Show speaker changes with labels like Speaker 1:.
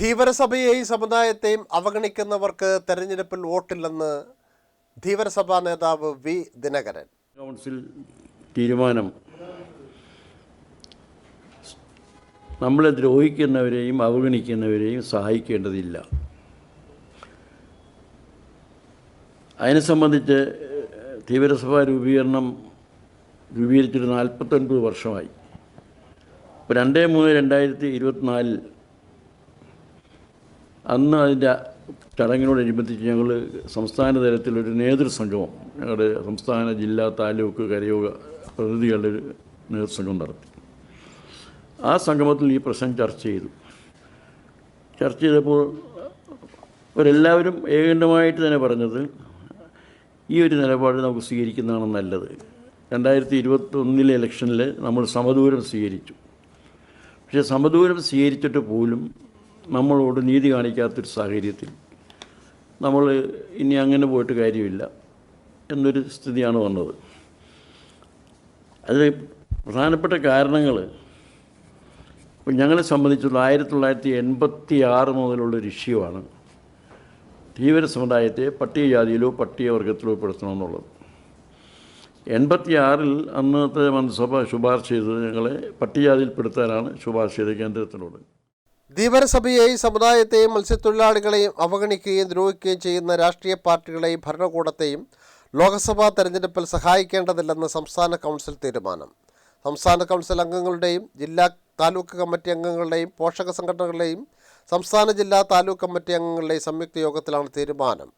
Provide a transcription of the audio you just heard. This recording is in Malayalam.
Speaker 1: ധീവരസഭയെയും സമുദായത്തെയും അവഗണിക്കുന്നവർക്ക് തെരഞ്ഞെടുപ്പിൽ വോട്ടില്ലെന്ന് ധീവരസഭാ നേതാവ് വി ദിനകരൻ.
Speaker 2: കൗൺസിൽ തീരുമാനം നമ്മളെ ദ്രോഹിക്കുന്നവരെയും അവഗണിക്കുന്നവരെയും സഹായിക്കേണ്ടതില്ല. അതിനെ സംബന്ധിച്ച് തീവ്രസഭാ രൂപീകരണം രൂപീകരിച്ചിട്ട് നാൽപ്പത്തൊൻപത് വർഷമായി. ഇപ്പോൾ രണ്ട് മൂന്ന് രണ്ടായിരത്തി ഇരുപത്തിനാലിൽ അന്ന് അതിന്റെ ചടങ്ങിനോടനുബന്ധിച്ച് ഞങ്ങൾ സംസ്ഥാന തലത്തിലൊരു നേതൃസംഗമം ഞങ്ങളുടെ സംസ്ഥാന ജില്ലാ താലൂക്ക് കരയോഗ പ്രതിനിധികളുടെ ഒരു നേതൃസംഗം നടത്തി. ആ സംഗമത്തിൽ ഈ പ്രശ്നം ചർച്ച ചെയ്തു. ചർച്ച ചെയ്തപ്പോൾ അവരെല്ലാവരും ഏകണ്ഠമായിട്ട് തന്നെ പറഞ്ഞത് ഈ ഒരു നിലപാട് നമുക്ക് സ്വീകരിക്കുന്നതാണ് നല്ലത്. രണ്ടായിരത്തി ഇരുപത്തൊന്നിലെ ഇലക്ഷനിൽ നമ്മൾ സമദൂരം സ്വീകരിച്ചു. പക്ഷേ സമദൂരം സ്വീകരിച്ചിട്ട് പോലും നമ്മളോട് നീതി കാണിക്കാത്തൊരു സാഹചര്യത്തിൽ നമ്മൾ ഇനി അങ്ങനെ പോയിട്ട് കാര്യമില്ല എന്നൊരു സ്ഥിതിയാണ് വന്നത്. അതിൽ പ്രധാനപ്പെട്ട കാരണങ്ങൾ ഇപ്പം ഞങ്ങളെ സംബന്ധിച്ചുള്ള ആയിരത്തി തൊള്ളായിരത്തി എൺപത്തി ആറ് മുതലുള്ളൊരു ഇഷ്യൂവാണ് തീവ്ര സമുദായത്തെ പട്ടികജാതിയിലോ പട്ടികവർഗത്തിലോ പെടുത്തണമെന്നുള്ളത് എൺപത്തി ആറിൽ അന്നത്തെ മന്ത്രിസഭ ശുപാർശ ചെയ്തത് ഞങ്ങളെ പട്ടികജാതിയിൽപ്പെടുത്താനാണ് ശുപാർശ ചെയ്ത കേന്ദ്രത്തിനോട്
Speaker 1: ധീവരസഭയെയും സമുദായത്തെയും മത്സ്യത്തൊഴിലാളികളെയും അവഗണിക്കുകയും ദ്രോഹിക്കുകയും ചെയ്യുന്ന രാഷ്ട്രീയ പാർട്ടികളെയും ഭരണകൂടത്തെയും ലോക്സഭാ തെരഞ്ഞെടുപ്പിൽ സഹായിക്കേണ്ടതില്ലെന്ന് സംസ്ഥാന കൗൺസിൽ തീരുമാനം. സംസ്ഥാന കൗൺസിൽ അംഗങ്ങളുടെയും ജില്ലാ താലൂക്ക് കമ്മിറ്റി അംഗങ്ങളുടെയും പോഷക സംഘടനകളുടെയും സംസ്ഥാന ജില്ലാ താലൂക്ക് കമ്മിറ്റി അംഗങ്ങളുടെയും സംയുക്ത യോഗത്തിലാണ് തീരുമാനം.